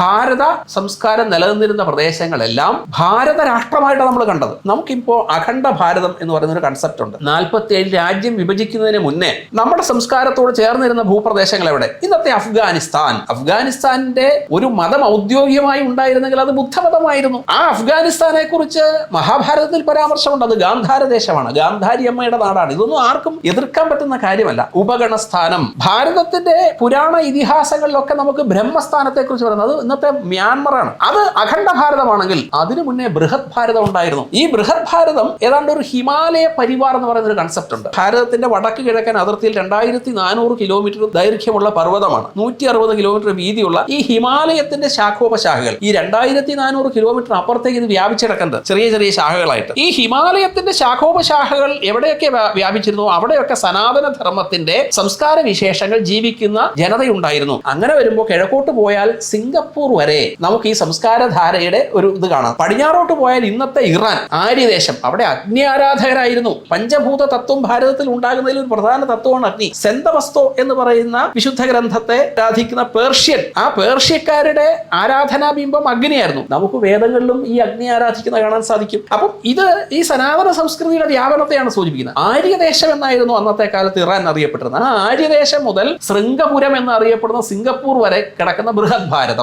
ഭാരത സംസ്കാരം നിലനിന്നിരുന്ന പ്രദേശങ്ങളെല്ലാം ഭാരത രാഷ്ട്രമായിട്ടാണ് നമ്മൾ കണ്ടത്. നമുക്കിപ്പോൾ അഖണ്ഡ ഭാരതം എന്ന് പറയുന്ന ഒരു കൺസെപ്റ്റ് ഉണ്ട്. നാൽപ്പത്തി ഏഴ് രാജ്യം വിഭജിക്കുന്നതിന് മുന്നേ നമ്മുടെ സംസ്കാരത്തോട് ചേർന്നിരുന്ന ഭൂപ്രദേശങ്ങൾ എവിടെ? ഇന്നത്തെ അഫ്ഗാനിസ്ഥാൻ. അഫ്ഗാനിസ്ഥാന്റെ ഒരു മതം ഔദ്യോഗികമായി ഉണ്ടായിരുന്നെങ്കിൽ അത് ബുദ്ധമതമായിരുന്നു. ആ അഫ്ഗാനിസ്ഥാനെ കുറിച്ച് മഹാഭാരതത്തിൽ പരാമർശമുണ്ട്. അത് ഗാന്ധാര ദേശമാണ്. ഗാന്ധാരി അമ്മയുടെ നാടാണ്. ഇതൊന്നും ആർക്കും എതിർക്കാൻ പറ്റുന്ന കാര്യമല്ല. ഉപഗണസ്ഥാനം. ഭാരതത്തിന്റെ പുരാണ ഇതിഹാസങ്ങളിലൊക്കെ നമുക്ക് ബ്രഹ്മസ്ഥാനത്തെ കുറിച്ച് പറയുന്നത് ഇന്നത്തെ മ്യാൻമറാണ്. അത് അഖണ്ഡ ഭാരതമാണെങ്കിൽ അതിനു മുന്നേ ബൃഹത് ഭാരതം ഉണ്ടായിരുന്നു. ഈ ബൃഹത് ഭാരതം ഏതാണ്ട് ഒരു ഹിമാലയ പരിവാർ എന്ന് പറയുന്ന ഒരു കൺസെപ്റ്റ് ഉണ്ട്. ഭാരതത്തിന്റെ വടക്ക് കിഴക്കൻ അതിർത്തിയിൽ രണ്ടായിരത്തി നാനൂറ് കിലോമീറ്റർ ദൈർഘ്യമുള്ള പർവതമാണ്. നൂറ്റി അറുപത് കിലോമീറ്റർ വീതിയുള്ള ഈ ഹിമാലയത്തിന്റെ ശാഖോപശാഖകൾ. ഈ രണ്ടായിരത്തി നാനൂറ് കിലോമീറ്റർ അപ്പുറത്തേക്ക് ഇത് വ്യാപിച്ചിടക്കുന്നത് ചെറിയ ചെറിയ ശാഖകളായിട്ട്. ഈ ഹിമാലയത്തിന്റെ ശാഖോപശാഖകൾ എവിടെയൊക്കെ വ്യാ- വ്യാപിച്ചിരുന്നു? അവിടെയൊക്കെ സനാതന ധർമ്മത്തിന്റെ സംസ്കാര വിശേഷങ്ങൾ ജീവിക്കുന്ന ജനതയുണ്ടായിരുന്നു. അങ്ങനെ വരുമ്പോൾ കിഴക്കോട്ട് പോയാൽ സിംഗപ്പൂർ വരെ നമുക്ക് ഈ സംസ്കാരധാരയുടെ ഒരു ഇത് കാണാം. പടിഞ്ഞാറോട്ട് പോയാൽ ഇന്നത്തെ ഇറാൻ ആര്യദേശം അവിടെ അഗ്നി ആരാധകരായിരുന്നു പഞ്ചഭൂത തത്വം ഭാരതത്തിൽ ഉണ്ടാകുന്നതിൽ ഒരു പ്രധാന തത്വമാണ് അഗ്നി. സെന്തവസ്തോ എന്ന് പറയുന്ന വിശുദ്ധ ഗ്രന്ഥത്തെ ആരാധിക്കുന്ന പേർഷ്യൻ. ആ പേർഷ്യക്കാരുടെ ആരാധനാബിംബം അഗ്നിയായിരുന്നു. നമുക്ക് വേദങ്ങളിലും ഈ അഗ്നി ആരാധിക്കുന്ന കാണാൻ സാധിക്കും. അപ്പം ഇത് ഈ സനാതന സംസ്കൃതിയുടെ വ്യാപനത്തെയാണ് സൂചിപ്പിക്കുന്നത്. ആര്യദേശം എന്നായിരുന്നു അന്നത്തെ കാലത്ത് ഇറാൻ അറിയപ്പെട്ടിരുന്നത്. ആ ആര്യദേശം മുതൽ ശൃംഗപുരം എന്നറിയപ്പെടുന്ന സിംഗപ്പൂർ വരെ കിടക്കുന്ന ബൃഹത് ഭാരതം.